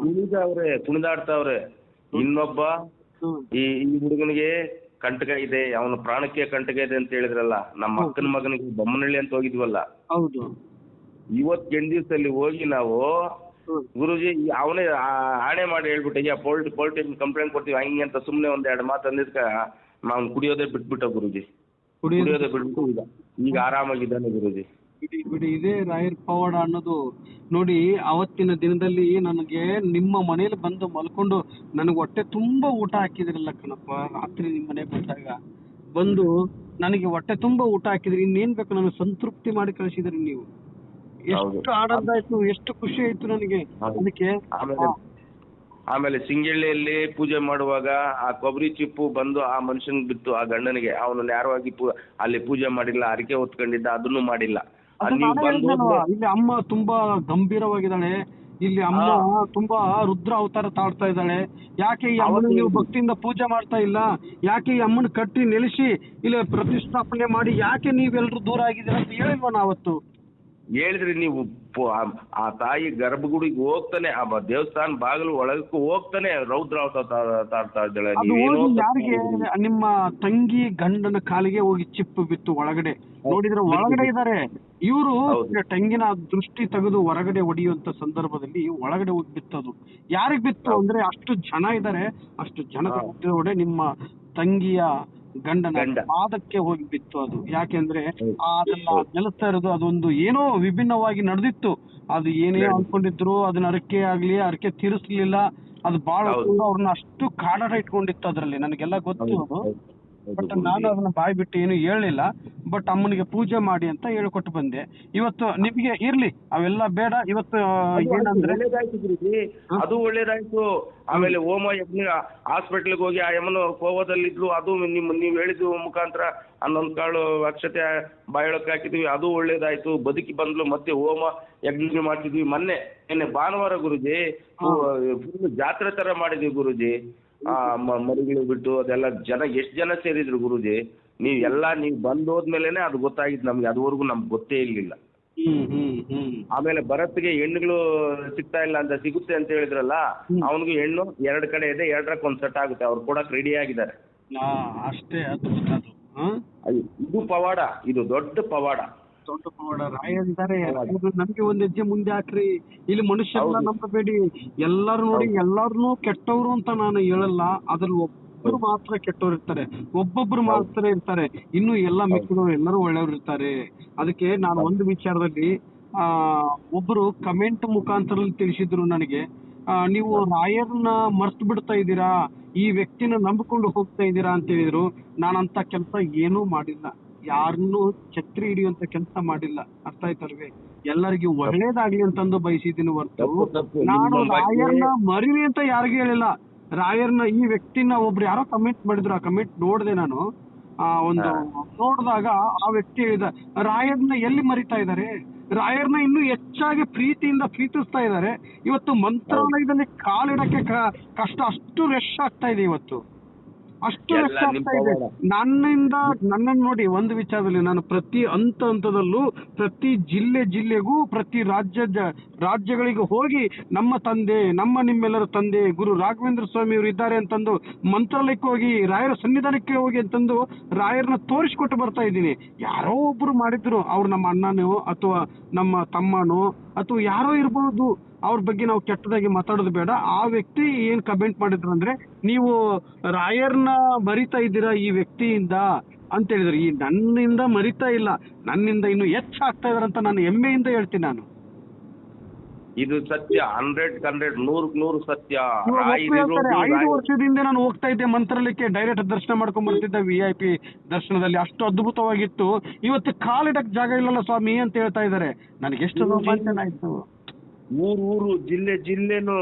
ಕುಣಿದಾವ್ರೆ ಕುಣಿದಾಡ್ತಾವ್ರೆ. ಇನ್ನೊಬ್ಬ. ಈ ಈ ಹುಡುಗನಿಗೆ ಕಂಟಕ ಇದೆ ಅವನ ಪ್ರಾಣಕ್ಕೆ ಕಂಟಕ ಇದೆ ಅಂತ ಹೇಳಿದ್ರಲ್ಲ ನಮ್ಮ ಅಕ್ಕನ ಮಗನಿಗೆ ಬೊಮ್ಮನಹಳ್ಳಿ ಅಂತ ಹೋಗಿದ್ವಲ್ಲ. ಹೌದು. ಇವತ್ ದಿವಸದಲ್ಲಿ ಹೋಗಿ ನಾವು ಗುರುಜಿ ಅವನೇ ಆಣೆ ಮಾಡಿ ಹೇಳ್ಬಿಟ್ಟು ಈಗ ಪೋಲ್ಟ್ ಪೊಲ್ಟಿ ಕಂಪ್ಲೇಂಟ್ ಕೊಡ್ತೀವಿ ಹಂಗೆ ಅಂತ ಸುಮ್ನೆ ಒಂದ್ ಎರಡು ಮಾತು ಅಂದಿದ್ಕ ನಾವ್ ಕುಡಿಯೋದೇ ಬಿಟ್ಬಿಟ್ಟ ಗುರುಜಿ. ಕುಡಿಯೋದೇ ಬಿಟ್ಬಿಟ್ಟು ಈಗ ಈಗ ಆರಾಮಾಗಿದ್ದಾನೆ ಗುರುಜಿ. ಬಿಡಿ ಬಿಡಿ ಇದೇ ರಾಯರ್ ಪವಾಡ ಅನ್ನೋದು. ನೋಡಿ ಅವತ್ತಿನ ದಿನದಲ್ಲಿ ನನಗೆ ನಿಮ್ಮ ಮನೇಲಿ ಬಂದು ಮಲ್ಕೊಂಡು ನನಗೆ ಹೊಟ್ಟೆ ತುಂಬಾ ಊಟ ಹಾಕಿದ್ರಲ್ಲ ಕಣಪ್ಪ ರಾತ್ರಿ ನಿಮ್ಮ ಮನೆಗೆ ಬಂದಾಗ. ಬಂದು ನನಗೆ ಹೊಟ್ಟೆ ತುಂಬಾ ಊಟ ಹಾಕಿದ್ರಿ ಇನ್ನೇನ್ ಬೇಕು ನನಗೆ ಸಂತೃಪ್ತಿ ಮಾಡಿ ಕಳಿಸಿದ್ರಿ ನೀವು. ಎಷ್ಟು ಆನಂದ ಆಯ್ತು ಎಷ್ಟು ಖುಷಿ ಆಯ್ತು ನನಗೆ. ಹೌದು. ಅದಕ್ಕೆ ಆಮೇಲೆ ಆಮೇಲೆ ಸಿಂಗಳ್ಳಿಯಲ್ಲಿ ಪೂಜೆ ಮಾಡುವಾಗ ಆ ಕೊಬ್ಬರಿ ಚಿಪ್ಪು ಬಂದು ಆ ಮನುಷ್ಯನ್ ಬಿತ್ತು ಆ ಗಂಡನಿಗೆ. ಅವನು ನೇರವಾಗಿ ಪೂ ಅಲ್ಲಿ ಪೂಜೆ ಮಾಡಿಲ್ಲ ಅರಿಕೆ ಹೊತ್ಕೊಂಡಿದ್ದ ಅದನ್ನು ಮಾಡಿಲ್ಲ. ನೀವು ಬಂದು ಇಲ್ಲಿ ಅಮ್ಮ ತುಂಬಾ ಗಂಭೀರವಾಗಿದ್ದಾಳೆ. ಇಲ್ಲಿ ಅಮ್ಮ ತುಂಬಾ ರುದ್ರ ಅವತಾರ ತಾಳ್ತಾ ಇದ್ದಾಳೆ. ಯಾಕೆ ಈ ಅಮ್ಮನ ನೀವು ಭಕ್ತಿಯಿಂದ ಪೂಜೆ ಮಾಡ್ತಾ ಇಲ್ಲ? ಯಾಕೆ ಈ ಅಮ್ಮನ ಕಟ್ಟಿ ನೆಲೆಸಿ ಇಲ್ಲಿ ಪ್ರತಿಷ್ಠಾಪನೆ ಮಾಡಿ ಯಾಕೆ ನೀವೆಲ್ಲರೂ ದೂರ ಆಗಿದ್ದೀರಾ ಅಂತ ಹೇಳಿಲ್ವ ನಾವತ್ತು? ಹೇಳಿದ್ರಿ ನೀವು ಆ- ತಾಯಿ ಗರ್ಭಗುಡಿಗೆ ಹೋಗ್ತಾನೆ ಆ ದೇವಸ್ಥಾನ ಬಾಗಿಲು ಒಳಗಕ್ಕೆ ಹೋಗ್ತಾನೆ ರೌದ್ರ ತಾಡ್ತಾ ಇದ್ದಾಳೆ. ನಿಮ್ಮ ತಂಗಿ ಗಂಡನ ಕಾಲಿಗೆ ಹೋಗಿ ಚಿಪ್ಪು ಬಿತ್ತು ಒಳಗಡೆ. ನೋಡಿದ್ರೆ ಒಳಗಡೆ ಇದ್ದಾರೆ ಇವರು ತಂಗಿನ ದೃಷ್ಟಿ ತೆಗೆದು ಹೊರಗಡೆ ಹೊಡೆಯುವಂತ ಸಂದರ್ಭದಲ್ಲಿ ಒಳಗಡೆ ಹೋಗಿ ಬಿತ್ತದು. ಯಾರಿಗ್ ಬಿತ್ತು ಅಂದ್ರೆ ಅಷ್ಟು ಜನ ಇದ್ದಾರೆ ಅಷ್ಟು ಜನ. ನಿಮ್ಮ ತಂಗಿಯ ಗಂಡನ ಗಂಡ. ಪಾದಕ್ಕೆ ಹೋಗಿ ಬಿತ್ತು ಅದು ಯಾಕೆಂದ್ರೆ ಆ ಅದನ್ನ ನೆಲೆಸ್ತಾ ಇರೋದು ಅದೊಂದು ಏನೋ ವಿಭಿನ್ನವಾಗಿ ನಡೆದಿತ್ತು ಅದು ಏನೇ. ಅನ್ಕೊಂಡಿದ್ರು ಅದನ್ನ ಅರಕೆ ಆಗ್ಲಿ ಅರಕೆ ತೀರಿಸ್ಲಿಲ್ಲ ಅದು ಬಹಳ ಹೌದು. ಅವ್ರನ್ನ ಅಷ್ಟು ಕಾಡಾಟ ಇಟ್ಕೊಂಡಿತ್ತು ಅದ್ರಲ್ಲಿ ನನಗೆಲ್ಲ ಗೊತ್ತು ಅದು ಹೌದು, ಬಟ್ ನಾನು ಅದನ್ನ ಬಾಯಿ ಬಿಟ್ಟು ಏನು ಹೇಳಿಲ್ಲ ಬಟ್ ಅಮ್ಮನಿಗೆ ಪೂಜೆ ಮಾಡಿ ಅಂತ ಹೇಳ್ಕೊಟ್ಟು ಬಂದೆ. ಇವತ್ತು ನಿಮಗೆ ಇರ್ಲಿ ಅವೆಲ್ಲ ಬೇಡ. ಇವತ್ತು ಏನಂದ್ರೆ ಒಳ್ಳೇದಾಯ್ತು ಗುರುಜಿ. ಅದು ಒಳ್ಳೇದಾಯ್ತು. ಆಮೇಲೆ ಓಮ ಯಜ್ಞ ಹಾಸ್ಪಿಟ್ಲಿಗೆ ಹೋಗಿ ಆ ಯಮನು ಕೋವದಲ್ಲಿದ್ಲು. ಅದು ನಿಮ್ಮ ನೀವು ಹೇಳಿದ್ದು ಮುಖಾಂತರ ಹನ್ನೊಂದು ಕಾಳು ಅಕ್ಷತೆ ಬಾಯೊಳಕ್ಕೆ ಹಾಕಿದ್ವಿ. ಅದು ಒಳ್ಳೇದಾಯ್ತು. ಬದುಕಿ ಬಂದ್ಲು. ಮತ್ತೆ ಓಮ ಯಜ್ಞ ಮಾಡ್ತಿದ್ವಿ ಮೊನ್ನೆ. ನಿನ್ನೆ ಭಾನುವಾರ ಗುರುಜಿ ಜಾತ್ರೆ ತರ ಮಾಡಿದ್ವಿ ಗುರುಜಿ. ಆ ಮರಿಗಳು ಬಿಟ್ಟು ಅದೆಲ್ಲ ಜನ ಎಷ್ಟು ಜನ ಸೇರಿದ್ರು ಗುರುಜಿ? ನೀವು ಎಲ್ಲ ನೀವು ಬಂದ್ ಹೋದ್ಮೇಲೆನೆ ಅದು ಗೊತ್ತಾಗಿತ್ತು ನಮ್ಗೆ ಅದುವರೆಗೂ ನಮ್ಗೆ ಗೊತ್ತೇ ಇರ್ಲಿಲ್ಲ. ಆಮೇಲೆ ಭರತ್ಗೆ ಹೆಣ್ಣುಗಳು ಸಿಗ್ತಾ ಇಲ್ಲ ಅಂತ ಸಿಗುತ್ತೆ ಅಂತ ಹೇಳಿದ್ರಲ್ಲ. ಅವನಿಗೂ ಹೆಣ್ಣು ಎರಡ್ ಕಡೆ ಇದೆ ಎರಡರಕ್ಕೆ ಒಂದು ಸೆಟ್ ಆಗುತ್ತೆ ಅವ್ರು ಕೊಡಕ್ ರೆಡಿ ಆಗಿದ್ದಾರೆ. ಅಷ್ಟೇ ಇದು ಪವಾಡ ಇದು ದೊಡ್ಡ ಪವಾಡ. ಪವಾಡ ರಾಯರಿದ್ದಾರೆ ನಮ್ಗೆ ಒಂದ್ ಹೆಜ್ಜೆ ಮುಂದೆ ಹಾಕ್ರಿ. ಇಲ್ಲಿ ಮನುಷ್ಯರನ್ನ ನಂಬಬೇಡಿ. ಎಲ್ಲಾರು ನೋಡಿ ಎಲ್ಲಾರ್ನು ಕೆಟ್ಟವ್ರು ಅಂತ ನಾನು ಹೇಳಲ್ಲ. ಅದ್ರಲ್ಲಿ ಒಬ್ಬರು ಮಾತ್ರ ಕೆಟ್ಟವ್ರು ಇರ್ತಾರೆ. ಒಬ್ಬೊಬ್ರು ಮಾತ್ರ ಇರ್ತಾರೆ. ಇನ್ನು ಎಲ್ಲ ಮಿಕ್ಕಿದವ್ರು ಎಲ್ಲರೂ ಒಳ್ಳೆಯವ್ರು ಇರ್ತಾರೆ. ಅದಕ್ಕೆ ನಾನು ಒಂದು ವಿಚಾರದಲ್ಲಿ ಆ ಒಬ್ರು ಕಮೆಂಟ್ ಮುಖಾಂತರ ತಿಳಿಸಿದ್ರು ನನಗೆ. ಆ, ನೀವು ರಾಯರ್ನ ಮರ್ತು ಬಿಡ್ತಾ ಇದ್ದೀರಾ? ಈ ವ್ಯಕ್ತಿನ ನಂಬಿಕೊಂಡು ಹೋಗ್ತಾ ಇದ್ದೀರಾ ಅಂತ ಹೇಳಿದ್ರು. ನಾನಂತ ಕೆಲಸ ಏನೂ ಮಾಡಿಲ್ಲ. ಯಾರನ್ನೂ ಛತ್ರಿ ಹಿಡಿಯುವಂತ ಕೆಲಸ ಮಾಡಿಲ್ಲ. ಅರ್ಥ ಆಯ್ತಲ್ವೇ ಎಲ್ಲರಿಗೂ ಒಳ್ಳೇದಾಗ್ಲಿ ಅಂತಂದು ಬಯಸಿದ್ದೀನಿ ಹೊರತು. ನಾನು ರಾಯರ್ನ ಮರಿವಿ ಅಂತ ಯಾರಿಗೂ ಹೇಳಿಲ್ಲ. ರಾಯರ್ನ ಈ ವ್ಯಕ್ತಿನ ಒಬ್ರು ಯಾರೋ ಕಮೆಂಟ್ ಮಾಡಿದ್ರು. ಆ ಕಮೆಂಟ್ ನೋಡಿದೆ ನಾನು. ಆ ಒಂದು ನೋಡಿದಾಗ ಆ ವ್ಯಕ್ತಿ ಹೇಳಿದ ರಾಯರ್ನ ಎಲ್ಲಿ ಮರಿತಾ ಇದ್ದಾರೆ? ರಾಯರ್ನ ಇನ್ನೂ ಹೆಚ್ಚಾಗಿ ಪ್ರೀತಿಯಿಂದ ಪ್ರೀತಿಸ್ತಾ ಇದ್ದಾರೆ. ಇವತ್ತು ಮಂತ್ರಾಲಯದಲ್ಲಿ ಕಾಲಿಡಕ್ಕೆ ಕಷ್ಟ ಅಷ್ಟು ರಶ್ ಆಗ್ತಾ ಇದೆ ಇವತ್ತು. ಅಷ್ಟು ವ್ಯಕ್ತ ಆಗ್ತಾ ಇದೆ. ನನ್ನಿಂದ ನನ್ನನ್ನು ನೋಡಿ ಒಂದು ವಿಚಾರದಲ್ಲಿ ನಾನು ಪ್ರತಿ ಹಂತ ಹಂತದಲ್ಲೂ ಪ್ರತಿ ಜಿಲ್ಲೆ ಜಿಲ್ಲೆಗೂ ಪ್ರತಿ ರಾಜ್ಯ ರಾಜ್ಯಗಳಿಗೆ ಹೋಗಿ ನಮ್ಮ ತಂದೆ ನಮ್ಮ ನಿಮ್ಮೆಲ್ಲರ ತಂದೆ ಗುರು ರಾಘವೇಂದ್ರ ಸ್ವಾಮಿ ಅವರು ಇದ್ದಾರೆ ಅಂತಂದು ಮಂತ್ರಾಲಯಕ್ಕೆ ಹೋಗಿ ರಾಯರ ಸನ್ನಿಧಾನಕ್ಕೆ ಹೋಗಿ ಅಂತಂದು ರಾಯರನ್ನ ತೋರಿಸ್ಕೊಟ್ಟು ಬರ್ತಾ ಇದ್ದೀನಿ. ಯಾರೋ ಒಬ್ರು ಮಾಡಿದ್ರು. ಅವ್ರು ನಮ್ಮ ಅಣ್ಣನೋ ಅಥವಾ ನಮ್ಮ ತಮ್ಮನೋ ಅಥವಾ ಯಾರೋ ಇರ್ಬೋದು. ಅವ್ರ ಬಗ್ಗೆ ನಾವು ಕೆಟ್ಟದಾಗಿ ಮಾತಾಡೋದು ಬೇಡ. ಆ ವ್ಯಕ್ತಿ ಏನ್ ಕಮೆಂಟ್ ಮಾಡಿದ್ರು ಅಂದ್ರೆ ನೀವು ರಾಯರ್ನ ಮರಿತಾ ಇದ್ದೀರಾ ಈ ವ್ಯಕ್ತಿಯಿಂದ ಅಂತ ಹೇಳಿದ್ರು. ಈ ನನ್ನಿಂದ ಮರಿತಾ ಇಲ್ಲ. ನನ್ನಿಂದ ಇನ್ನು ಹೆಚ್ಚಾಗ್ತಾ ಇದಾರೆ ಅಂತ ನಾನು ಹೆಮ್ಮೆಯಿಂದ ಹೇಳ್ತೀನಿ ನಾನು. ಇದು ಸತ್ಯ. ಹಂಡ್ರೆಡ್ ಹಂಡ್ರೆಡ್ ನೂರಕ್ ನೂರು ಸತ್ಯ. ಐದು ವರ್ಷದಿಂದ ನಾನು ಹೋಗ್ತಾ ಇದ್ದೆ ಮಂತ್ರಾಲಯಕ್ಕೆ ಡೈರೆಕ್ಟ್ ದರ್ಶನ ಮಾಡ್ಕೊಂಡ್ ಬರ್ತಿದ್ದೆ ವಿ ಐ ಪಿ ದರ್ಶನದಲ್ಲಿ. ಅಷ್ಟು ಅದ್ಭುತವಾಗಿತ್ತು. ಇವತ್ತು ಕಾಲಿಡಕ್ ಜಾಗ ಇಲ್ಲಲ್ಲ ಸ್ವಾಮಿ ಅಂತ ಹೇಳ್ತಾ ಇದ್ದಾರೆ. ನನಗೆ ಎಷ್ಟು ರೋಮಾಂಚನ ಆಯ್ತು. ಊರು ಊರು, ಜಿಲ್ಲೆ, ಜಿಲ್ಲೆನೂ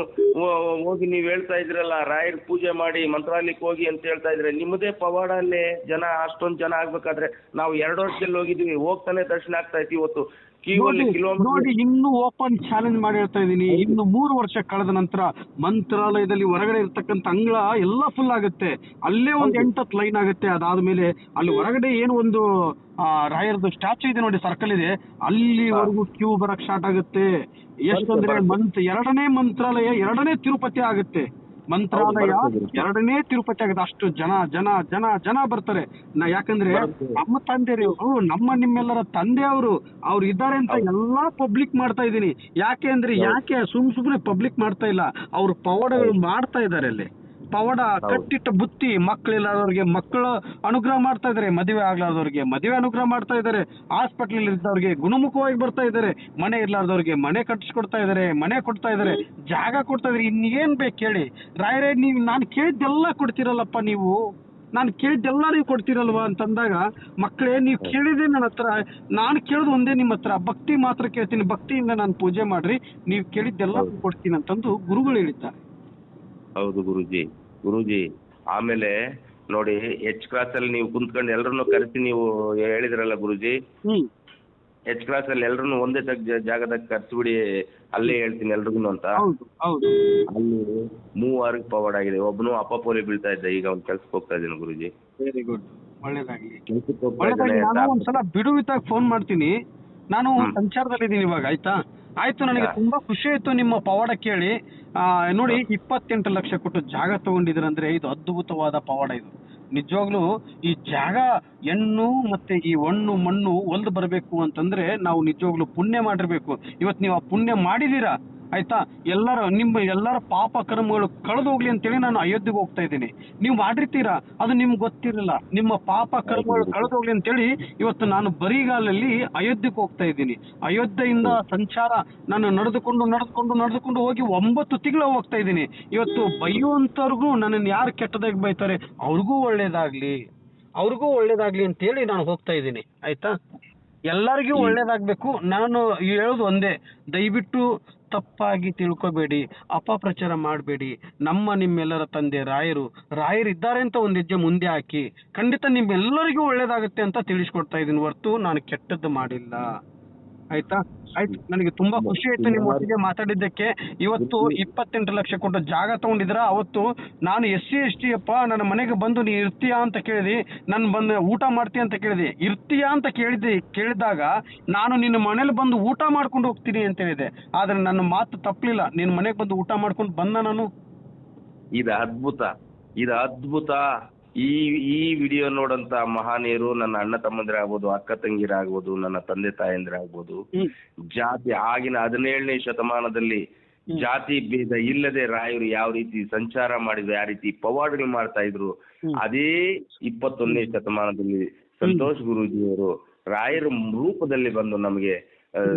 ಹೋಗಿ ನೀವ್ ಹೇಳ್ತಾ ಇದ್ರಲ್ಲ, ರಾಯರ್ ಪೂಜೆ ಮಾಡಿ ಮಂತ್ರಾಲಯಕ್ಕೆ ಹೋಗಿ ಅಂತ ಹೇಳ್ತಾ ಇದ್ರೆ ನಿಮ್ಮದೇ ಪವಾಡ ಅಲ್ಲೇ ಜನ, ಅಷ್ಟೊಂದ್ ಜನ ಆಗ್ಬೇಕಾದ್ರೆ ನಾವು ಎರಡು ವರ್ಷದಲ್ಲಿ ಹೋಗಿದ್ವಿ, ಹೋಗ್ತಾನೆ ದರ್ಶನ ಆಗ್ತಾ ಇತ್ತು ಇವತ್ತು. ನೋಡಿ ನೋಡಿ ಇನ್ನು ಓಪನ್ ಚಾಲೆಂಜ್ ಮಾಡಿ ಹೇಳ್ತಾ ಇದ್ದೀನಿ ಇನ್ನು ಮೂರು ವರ್ಷ ಕಳೆದ ನಂತರ ಮಂತ್ರಾಲಯದಲ್ಲಿ ಹೊರಗಡೆ ಇರ್ತಕ್ಕಂಥ ಅಂಗಳ ಎಲ್ಲ ಫುಲ್ ಆಗುತ್ತೆ. ಅಲ್ಲೇ ಒಂದ್ ಎಂಟತ್ತು ಲೈನ್ ಆಗುತ್ತೆ. ಅದಾದ್ಮೇಲೆ ಅಲ್ಲಿ ಹೊರಗಡೆ ಏನು ಒಂದು ಆ, ರಾಯರದು ಸ್ಟ್ಯಾಚು ಇದೆ ನೋಡಿ ಸರ್ಕಲ್ ಇದೆ. ಅಲ್ಲಿವರೆಗೂ ಕ್ಯೂ ಬರಕ್ ಸ್ಟಾರ್ಟ್ ಆಗುತ್ತೆ. ಎಷ್ಟಂದ್ರೆ. ಮಂತ್ ಎರಡನೇ ಮಂತ್ರಾಲಯ ಎರಡನೇ ತಿರುಪತಿ ಆಗುತ್ತೆ. ಮಂತ್ರಾಲಯ ಎರಡನೇ ತಿರುಪತಿ ಆಗಿದೆ ಅಷ್ಟು ಜನ ಜನ ಜನ ಜನ ಬರ್ತಾರೆ. ನಾ ಯಾಕಂದ್ರೆ ನಮ್ಮ ತಂದೆಯವರು ನಮ್ಮ ನಿಮ್ಮೆಲ್ಲರ ತಂದೆ ಅವರು ಅವ್ರು ಇದ್ದಾರೆ ಅಂತ ಎಲ್ಲಾ ಪಬ್ಲಿಕ್ ಮಾಡ್ತಾ ಇದ್ದೀನಿ. ಯಾಕೆ ಅಂದ್ರೆ ಯಾಕೆ ಸುಮ್ ಸುಮ್ನೆ ಪಬ್ಲಿಕ್ ಮಾಡ್ತಾ ಇಲ್ಲ? ಅವ್ರು ಪವಾಡಗಳು ಮಾಡ್ತಾ ಇದ್ದಾರೆ ಅಲ್ಲಿ. ಪವಾಡ ಕಟ್ಟಿಟ್ಟ ಬುತ್ತಿ ಮಕ್ಕಳಿಲ್ಲದವ್ರಿಗೆ ಮಕ್ಕಳು ಅನುಗ್ರಹ ಮಾಡ್ತಾ ಇದ್ದಾರೆ ಮದುವೆ ಆಗ್ಲಾರ್ದವ್ರಿಗೆ ಮದುವೆ ಅನುಗ್ರಹ ಮಾಡ್ತಾ ಇದ್ದಾರೆ ಹಾಸ್ಪಿಟಲ್ ಇದ್ದವ್ರಿಗೆ ಗುಣಮುಖವಾಗಿ ಬರ್ತಾ ಇದ್ದಾರೆ ಮನೆ ಇರ್ಲಾರ್ದವ್ರಿಗೆ ಮನೆ ಕಟ್ಟಿಸ್ಕೊಡ್ತಾ ಇದ್ದಾರೆ ಮನೆ ಕೊಡ್ತಾ ಇದ್ದಾರೆ ಜಾಗ ಕೊಡ್ತಾ ಇದ್ದಾರೆ ಇನ್ನೇನ್ ಬೇಕು ಹೇಳಿ. ರಾಯರೇ ನೀವು ನಾನು ಕೇಳಿದ್ದೆಲ್ಲ ಕೊಡ್ತೀರಲ್ಲಪ್ಪ ನೀವು ನಾನು ಕೇಳಿದ್ದೆಲ್ಲ ನೀವು ಕೊಡ್ತೀರಲ್ವಾ ಅಂತಂದಾಗ ಮಕ್ಕಳೇ ನೀವು ಕೇಳಿದೆ ನನ್ನ ಹತ್ರ ನಾನು ಕೇಳೋದು ಒಂದೇ ನಿಮ್ಮ ಹತ್ರ ಭಕ್ತಿ ಮಾತ್ರ ಕೇಳ್ತೀನಿ ಭಕ್ತಿಯಿಂದ ನಾನು ಪೂಜೆ ಮಾಡ್ರಿ ನೀವು ಕೇಳಿದ್ದೆಲ್ಲ ಕೊಡ್ತೀನಿ ಅಂತಂದು ಗುರುಗಳು ಹೇಳಿದ್ದಾರೆ. ಹೌದು ಗುರುಜಿ ಗುರುಜಿ. ಆಮೇಲೆ ನೋಡಿ ಎಚ್ ಕ್ಲಾಸ್ ಅಲ್ಲಿ ನೀವು ಕುಂತ್ಕೊಂಡು ಎಲ್ಲರನ್ನು ಕರೆಸಿ ನೀವು ಹೇಳಿದ್ರಲ್ಲ ಗುರುಜಿ? ಹ್ಮ್. ಎಚ್ ಕ್ಲಾಸ್ ಅಲ್ಲಿ ಎಲ್ಲರನ್ನು ಒಂದೇ ತಗ್ ಜಾಗದಾಗ ಕರ್ಸ್ಬಿಡಿ ಅಲ್ಲೇ ಹೇಳ್ತೀನಿ ಎಲ್ರಿಗೂ ಅಂತ. ಹೌದು ಹೌದು. ಅಲ್ಲಿ ಮೂವಾರಿಗೆ ಫಾರ್ವರ್ಡ್ ಆಗಿದೆ ಒಬ್ಬನು ಅಪ್ಪಪೋಲಿ ಬೀಳ್ತಾ ಇದ್ದ ಈಗ ಅವ್ನು ಕೆಲ್ಸಕ್ಕೆ ಹೋಗ್ತಾ ಇದ್ದಾನೆ ಗುರುಜಿ. ವೆರಿ ಗುಡ್ ಒಳ್ಳೇದಾಗ್ಲಿ. ಕೆಲ್ಸಕ್ಕೆ ಹೋಗ್ತಾ ಒಳ್ಳೇದಾಗ್ಲಿ ಇದ್ದಾನೆ ನಾನು ಒಂದ್ಸಲ ಬಿಡುವಿದ್ದಾಗ ಫೋನ್ ಮಾಡ್ತೀನಿ. ನಾನು ಸಂಚಾರದಲ್ಲಿ ಇದ್ದೀನಿ ಇವಾಗ ಆಯ್ತಾ? ಆಯ್ತು ನನಗೆ ತುಂಬಾ ಖುಷಿ ಆಯ್ತು ನಿಮ್ಮ ಪವಾಡ ಕೇಳಿ. ಆ, ನೋಡಿ ಇಪ್ಪತ್ತೆಂಟು ಲಕ್ಷ ಕೊಟ್ಟು ಜಾಗ ತಗೊಂಡಿದ್ರಂದ್ರೆ ಇದು ಅದ್ಭುತವಾದ ಪವಾಡ ಇದು. ನಿಜವಾಗ್ಲೂ ಈ ಜಾಗ ಹೆಣ್ಣು ಮತ್ತೆ ಈ ಹಣ್ಣು ಮಣ್ಣು ಒಲ್ದು ಬರಬೇಕು ಅಂತಂದ್ರೆ ನಾವು ನಿಜವಾಗ್ಲೂ ಪುಣ್ಯ ಮಾಡಿರ್ಬೇಕು. ಇವತ್ತು ನೀವು ಆ ಪುಣ್ಯ ಮಾಡಿದೀರಾ ಆಯ್ತಾ? ಎಲ್ಲರ ನಿಮ್ಮ ಎಲ್ಲರ ಪಾಪ ಕರ್ಮಗಳು ಕಳೆದು ಹೋಗ್ಲಿ ಅಂತೇಳಿ ನಾನು ಅಯೋಧ್ಯೆಗೆ ಹೋಗ್ತಾ ಇದ್ದೀನಿ. ನೀವು ಮಾಡಿರ್ತೀರಾ? ಅದು ನಿಮ್ಗೆ ಗೊತ್ತಿರಲಿಲ್ಲ. ನಿಮ್ಮ ಪಾಪ ಕರ್ಮಗಳು ಕಳೆದು ಹೋಗ್ಲಿ ಅಂತೇಳಿ ಇವತ್ತು ನಾನು ಬರಿಗಾಲಲ್ಲಿ ಅಯೋಧ್ಯೆಗೆ ಹೋಗ್ತಾ ಇದ್ದೀನಿ. ಅಯೋಧ್ಯೆಯಿಂದ ಸಂಚಾರ ನಾನು ನಡೆದುಕೊಂಡು ನಡೆದುಕೊಂಡು ನಡೆದುಕೊಂಡು ಹೋಗಿ ಒಂಬತ್ತು ತಿಂಗಳು ಹೋಗ್ತಾ ಇದ್ದೀನಿ. ಇವತ್ತು ಬೈಯುವಂತವ್ರಿಗೂ ನನ್ನನ್ನು ಯಾರು ಕೆಟ್ಟದಾಗಿ ಬೈತಾರೆ? ಅವ್ರಿಗೂ ಒಳ್ಳೇದಾಗ್ಲಿ. ಅವ್ರಿಗೂ ಒಳ್ಳೇದಾಗ್ಲಿ ಅಂತೇಳಿ ನಾನು ಹೋಗ್ತಾ ಇದ್ದೀನಿ. ಆಯ್ತಾ? ಎಲ್ಲರಿಗೂ ಒಳ್ಳೇದಾಗಬೇಕು. ನಾನು ಹೇಳೋದು ಒಂದೇ. ದಯವಿಟ್ಟು ತಪ್ಪಾಗಿ ತಿಳ್ಕೊಬೇಡಿ, ಅಪಪ್ರಚಾರ ಮಾಡಬೇಡಿ. ನಮ್ಮ ನಿಮ್ಮೆಲ್ಲರ ತಂದೆ ರಾಯರು ರಾಯರು ಇದ್ದಾರೆ ಅಂತ ಒಂದು ಹೆಜ್ಜೆ ಮುಂದೆ ಹಾಕಿ ಖಂಡಿತ ನಿಮ್ಮೆಲ್ಲರಿಗೂ ಒಳ್ಳೇದಾಗುತ್ತೆ ಅಂತ ತಿಳಿಸ್ಕೊಡ್ತಾ ಇದ್ದೀನಿ ಹೊರ್ತು ನಾನು ಕೆಟ್ಟದ್ದು ಮಾಡಿಲ್ಲ. ಆಯ್ತಾ? ಆಯ್ತು. ನನಗೆ ತುಂಬಾ ಖುಷಿ ಆಯ್ತು ನಿಮ್ಮ ಒಟ್ಟಿಗೆ ಮಾತಾಡಿದ್ದಕ್ಕೆ. ಇವತ್ತು ಇಪ್ಪತ್ತೆಂಟು ಲಕ್ಷ ಕೊಟ್ಟು ಜಾಗ ತಗೊಂಡಿದ್ರ ಅವತ್ತು ನಾನು ಎಸ್ ಸಿ ಎಸ್ ಟಿ ಅಪ್ಪ ನನ್ನ ಮನೆಗೆ ಬಂದು ನೀ ಇರ್ತೀಯಾ ಅಂತ ಕೇಳಿದಿ ನಾನು ಬಂದು ಊಟ ಮಾಡ್ತೀಯ ಅಂತ ಕೇಳಿದೆ ಇರ್ತೀಯಾ ಅಂತ ಕೇಳಿದೆ ಕೇಳಿದಾಗ ನಾನು ನಿನ್ನ ಮನೇಲಿ ಬಂದು ಊಟ ಮಾಡ್ಕೊಂಡು ಹೋಗ್ತೀನಿ ಅಂತ ಹೇಳಿದೆ ಆದ್ರೆ ನನ್ನ ಮಾತು ತಪ್ಪಲಿಲ್ಲ ನಿನ್ನ ಮನೆಗೆ ಬಂದು ಊಟ ಮಾಡ್ಕೊಂಡು ಬಂದ ನಾನು. ಇದು ಅದ್ಭುತ. ಇದು ಅದ್ಭುತ. ಈ ಈ ವಿಡಿಯೋ ನೋಡಂತ ಮಹಾನೀಯರು ನನ್ನ ಅಣ್ಣ ತಮ್ಮಂದಿರಾಗ್ಬೋದು ಅಕ್ಕ ತಂಗಿರಾಗ್ಬೋದು ನನ್ನ ತಂದೆ ತಾಯಂದಿರಾಗ್ಬೋದು ಆಗ್ಬೋದು ಜಾತಿ ಆಗಿನ ಹದಿನೇಳನೇ ಶತಮಾನದಲ್ಲಿ ಜಾತಿ ಭೇದ ಇಲ್ಲದೆ ರಾಯರು ಯಾವ ರೀತಿ ಸಂಚಾರ ಮಾಡಿದ್ರು ಯಾವ ರೀತಿ ಪವಾಡಗಳು ಮಾಡ್ತಾ ಇದ್ರು ಅದೇ ಇಪ್ಪತ್ತೊಂದನೇ ಶತಮಾನದಲ್ಲಿ ಸಂತೋಷ್ ಗುರೂಜಿಯವರು ರಾಯರ ರೂಪದಲ್ಲಿ ಬಂದು ನಮಗೆ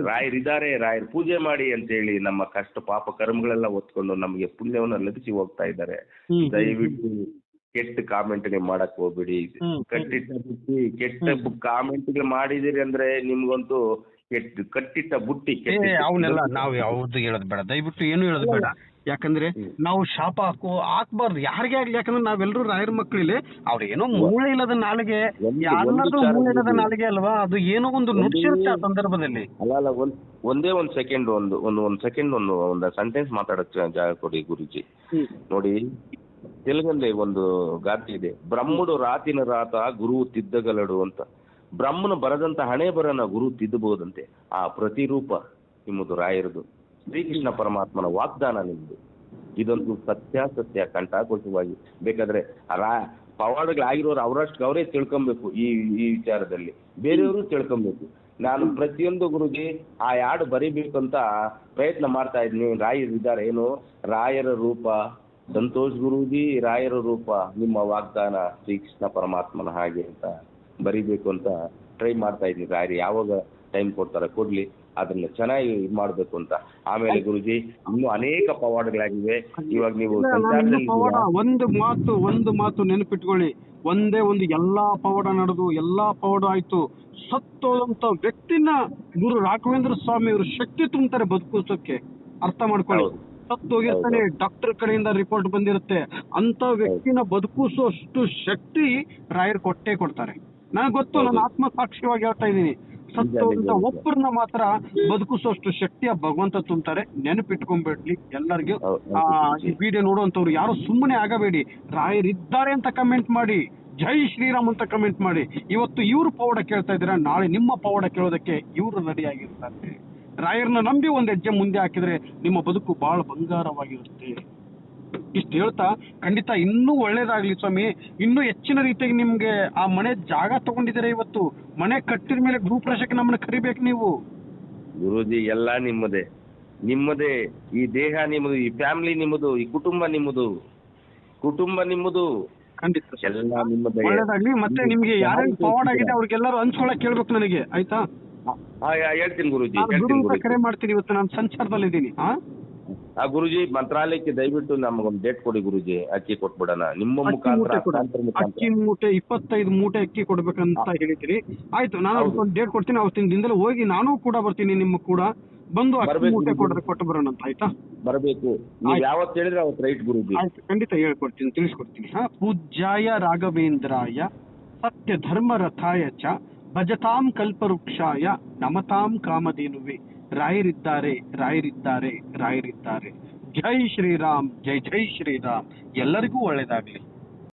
ರಾಯರಿದ್ದಾರೆ ರಾಯರು ಪೂಜೆ ಮಾಡಿ ಅಂತ ಹೇಳಿ ನಮ್ಮ ಕಷ್ಟ ಪಾಪ ಕರ್ಮಗಳೆಲ್ಲ ಒತ್ಕೊಂಡು ನಮಗೆ ಪುಣ್ಯವನ್ನು ಲಭಿಸಿ ಹೋಗ್ತಾ ಇದ್ದಾರೆ. ದಯವಿಟ್ಟು ಕೆಟ್ಟ ಕಾಮೆಂಟ್ಗೆ ಮಾಡಕ್ ಹೋಗ್ಬೇಡಿ. ಕಟ್ಟಿಟ್ಟ ಬುಟ್ಟಿ ಕೆಟ್ಟ ಕಾಮೆಂಟ್ ಮಾಡಿದಿರಿ ಅಂದ್ರೆ ನಿಮ್ಗಂತೂ ಕೆಟ್ಟ ಕಟ್ಟಿಟ್ಟ ಬುಟ್ಟಿ ಕೆಟ್ಟ ಅವನ್ನೆಲ್ಲ ನಾವು ಯಾವ್ದು ಹೇಳೋದ್ ಬೇಡ. ದಯವಿಟ್ಟು ಏನು ಹೇಳೋದ್ ಬೇಡ. ಯಾಕಂದ್ರೆ. ನಾವು ಶಾಪ ಹಾಕು ಹಾಕ್ಬಾರ್ದು. ಯಾರಿಗೆ ಆಗ್ಲಿ ಯಾಕಂದ್ರೆ ನಾವೆಲ್ಲರೂ ರಾಯರ ಮಕ್ಕಳಿಲ್ಲಿ ಅವ್ರ ಏನೋ ಮೂಳೆ ಇಲ್ಲದ ನಾಲಿಗೆ ಒಂದು- ಯಾರನ್ನಾದ್ರೂ ಒಂದು ಮೂಳೆ ಇಲ್ಲದ. ನಾಲಿಗೆ ಅಲ್ವಾ? ಅದು ಏನೋ ಒಂದು ನುಡಿಸಿರುತ್ತೆ ನುಡ್ಸಿರುತ್ತೆ ಆ ಸಂದರ್ಭದಲ್ಲಿ. ಅಲ್ಲ ಅಲ್ಲ ಒಂದ್ ಒಂದೇ ಒಂದ್ ಸೆಕೆಂಡ್ ಒಂದು ಒಂದು ಒಂದ್ ಸೆಕೆಂಡ್ ಒಂದು ಒಂದು ಸೆಂಟೆನ್ಸ್ ಮಾತಾಡಕ್ ಜಾಗ ಕೊಡಿ ಗುರುಜಿ. ನೋಡಿ ತೆಲುಗಲ್ಲಿ ಒಂದು ಗಾದೆ ಇದೆ. ಬ್ರಹ್ಮಡು ರಾತಿನ ರಾತ ಗುರು ತಿದ್ದಗಲಡು ಅಂತ. ಬ್ರಹ್ಮನು ಬರದಂತ ಹಣೆ ಬರನ ಗುರು ತಿದ್ದಬಹುದಂತೆ ಆ ಪ್ರತಿರೂಪ ನಿಮ್ಮದು ರಾಯರದು. ಶ್ರೀಕೃಷ್ಣ ಪರಮಾತ್ಮನ ವಾಗ್ದಾನ ನಿಮ್ಮದು ಇದೊಂದು ಸತ್ಯಾಸತ್ಯ ಕಂಠಾಕೋಶವಾಗಿ ಬೇಕಾದ್ರೆ ರಾ ಪವಾಡಗಳಾಗಿರೋರು ಅವರಷ್ಟು ಅವರೇ ತಿಳ್ಕೊಬೇಕು ಈ ಈ ವಿಚಾರದಲ್ಲಿ. ಬೇರೆಯವರು ತಿಳ್ಕೊಬೇಕು. ನಾನು ಪ್ರತಿಯೊಂದು ಗುರುಗೆ ಆ ಹಾಡು ಅಂತ ಪ್ರಯತ್ನ ಮಾಡ್ತಾ ಇದ್ದೀನಿ. ರಾಯರಿದ್ದಾರೆ ಏನು? ರಾಯರ ರೂಪ ಸಂತೋಷ್ ಗುರೂಜಿ ರಾಯರ ರೂಪ ನಿಮ್ಮ ವಾಗ್ದಾನ ಶ್ರೀಕೃಷ್ಣ ಪರಮಾತ್ಮನ ಹಾಗೆ ಅಂತ ಬರಿಬೇಕು ಅಂತ ಟ್ರೈ ಮಾಡ್ತಾ ಇದ್ದೀನಿ. ರಾಯರು ಯಾವಾಗ ಟೈಮ್ ಕೊಡ್ತಾರೆ ಕೊಡ್ಲಿ ಅದನ್ನ ಚೆನ್ನಾಗಿ ಇದು ಮಾಡ್ಬೇಕು ಅಂತ. ಆಮೇಲೆ ಗುರುಜಿ ಇನ್ನು ಅನೇಕ ಪವಾಡಗಳಾಗಿವೆ. ಇವಾಗ ನೀವು ಪವಾಡ? ಒಂದು ಮಾತು ಒಂದು ಮಾತು ನೆನಪಿಟ್ಕೊಳ್ಳಿ. ಒಂದೇ ಒಂದು ಎಲ್ಲಾ ಪವಾಡ ನಡೆದು ಎಲ್ಲಾ ಪವಾಡ ಆಯ್ತು. ಸತ್ತೋದಂತ ವ್ಯಕ್ತಿನ ಗುರು ರಾಘವೇಂದ್ರ ಸ್ವಾಮಿ ಅವರು ಶಕ್ತಿ ತುಂಬುತ್ತಾರೆ ಬದುಕಿಸೋಕೆ ಅರ್ಥ ಮಾಡ್ಕೊಳ್ಳಿ. ಸತ್ತು ಹೋಗಿರ್ತಾನೆ ಡಾಕ್ಟರ್ ಕಡೆಯಿಂದ ರಿಪೋರ್ಟ್ ಬಂದಿರುತ್ತೆ. ಅಂತ ವ್ಯಕ್ತಿನ ಬದುಕಿಸುವಷ್ಟು ಶಕ್ತಿ ರಾಯರ್ ಕೊಟ್ಟೇ ಕೊಡ್ತಾರೆ. ನನಗೆ ಗೊತ್ತು ನಾನು ಆತ್ಮ ಸಾಕ್ಷಿಯಾಗಿ ಹೇಳ್ತಾ ಇದ್ದೀನಿ. ಸತ್ತು. ಒಬ್ಬರನ್ನ ಮಾತ್ರ ಬದುಕಿಸುವಷ್ಟು ಶಕ್ತಿಯ ಭಗವಂತ ತುಂಬ್ತಾರೆ. ನೆನಪಿಟ್ಕೊಂಡ್ಬಿಡ್ಲಿ ಎಲ್ಲರಿಗೂ. ಈ ವಿಡಿಯೋ ನೋಡುವಂತವ್ರು ಯಾರು ಸುಮ್ಮನೆ ಆಗಬೇಡಿ. ರಾಯರಿದ್ದಾರೆ ಅಂತ ಕಮೆಂಟ್ ಮಾಡಿ. ಜೈ ಶ್ರೀರಾಮ್ ಅಂತ ಕಮೆಂಟ್ ಮಾಡಿ. ಇವತ್ತು ಇವ್ರು ಪವಾಡ ಕೇಳ್ತಾ ಇದ್ದೀರಾ ನಾಳೆ ನಿಮ್ಮ ಪವಾಡ ಕೇಳೋದಕ್ಕೆ ಇವರು ರೆಡಿ ಆಗಿರ್ತಾರೆ. ರಾಯರನ್ನ ನಂಬಿ ಒಂದು ಹೆಜ್ಜೆ ಮುಂದೆ ಹಾಕಿದ್ರೆ ನಿಮ್ಮ ಬದುಕು ಬಹಳ ಬಂಗಾರವಾಗಿರುತ್ತೆ. ಇಷ್ಟು ಹೇಳ್ತಾ ಖಂಡಿತ ಇನ್ನೂ ಒಳ್ಳೇದಾಗ್ಲಿ ಸ್ವಾಮಿ. ಇನ್ನೂ ಹೆಚ್ಚಿನ ರೀತಿಯಾಗಿ ನಿಮ್ಗೆ ಆ ಮನೆ ಜಾಗ ತಗೊಂಡಿದ್ದೀರಾ ಇವತ್ತು? ಮನೆ ಕಟ್ಟಿದ ಮೇಲೆ ಗೃಹಪ್ರವೇಶಕ್ಕೆ ನಮ್ಮನ್ನ ಕರಿಬೇಕು ನೀವು? ಗುರುಜಿ ಎಲ್ಲ ನಿಮ್ಮದೇ. ನಿಮ್ಮದೇ ಈ ದೇಹ ನಿಮ್ಮದು ಈ ಫ್ಯಾಮಿಲಿ ನಿಮ್ಮದು ಈ ಕುಟುಂಬ ನಿಮ್ಮದು. ಕುಟುಂಬ ನಿಮ್ಮದು. ಖಂಡಿತ ಎಲ್ಲ ನಿಮ್ಮದೇ. ಒಳ್ಳೇದಾಗ್ಲಿ. ಮತ್ತೆ ನಿಮ್ಗೆ ಯಾರ್ಯಾರು ಫಾರ್ವರ್ಡ್ ಆಗಿದೆ ಅವ್ರಿಗೆಲ್ಲರೂ ಹಂಚ್ಕೊಳಕ್ ಕೇಳ್ಬೇಕು ನನಗೆ. ಆಯ್ತಾ? ಹೇಳ್ತೀನಿ ಗುರುಜಿ ಕರೆ ಮಾಡ್ತೀನಿ ಇವತ್ತು ನಾನು ಸಂಚಾರದಲ್ಲಿದ್ದೀನಿ ಹಾ? ಆ ಗುರುಜಿ ಮಂತ್ರಾಲಯಕ್ಕೆ ದಯವಿಟ್ಟು ನಮಗೊಂದು ಡೇಟ್ ಕೊಡಿ ಗುರುಜಿ ಅಕ್ಕಿ ಕೊಟ್ಬಿಡೋಣ. ನಿಮ್ಮ ಅಕ್ಕಿ ಅಕ್ಕಿ ಮೂಟೆ ಇಪ್ಪತ್ತೈದು ಮೂಟೆ ಅಕ್ಕಿ ಕೊಡ್ಬೇಕಂತ ಹೇಳಿದ್ರಿ. ಆಯ್ತು ನಾನು ಒಂದು ಡೇಟ್ ಕೊಡ್ತೀನಿ ಅವತ್ತಿನ ದಿನದಲ್ಲಿ ಹೋಗಿ ನಾನು ಕೂಡ ಬರ್ತೀನಿ ನಿಮ್ಮ ಕೂಡ ಬಂದು ಅಕ್ಕಿ ಮೂಟೆ ನೀವು. ಕೊಟ್ಟು ಬರೋಣ ಅಂತ ಆಯ್ತಾ? ಬರಬೇಕು. ನೀವು ಯಾವತ್ತು ಹೇಳಿದ್ರೆ ಅವತ್ತು ರೈಟ್ ಗುರುಜಿ. ಆಯ್ತು ಖಂಡಿತ ಹೇಳ್ಕೊಡ್ತೀನಿ ತಿಳಿಸ್ಕೊಡ್ತೀನಿ ಹಾ? ಪೂಜ್ಯಾಯ ರಾಘವೇಂದ್ರಾಯ ಸತ್ಯ ಧರ್ಮ ರಥಾಯ ಚ ಭಜತಾಂ ಕಲ್ಪವೃಕ್ಷಾಯ ನಮತಾಂ ಕಾಮಧೇನುವೆ. ರಾಯರಿದ್ದಾರೆ ರಾಯರಿದ್ದಾರೆ ರಾಯರಿದ್ದಾರೆ. ಜೈ ಶ್ರೀರಾಮ್ ಜೈ ಜೈ ಶ್ರೀರಾಮ್. ಎಲ್ಲರಿಗೂ ಒಳ್ಳೆಯದಾಗಲಿ.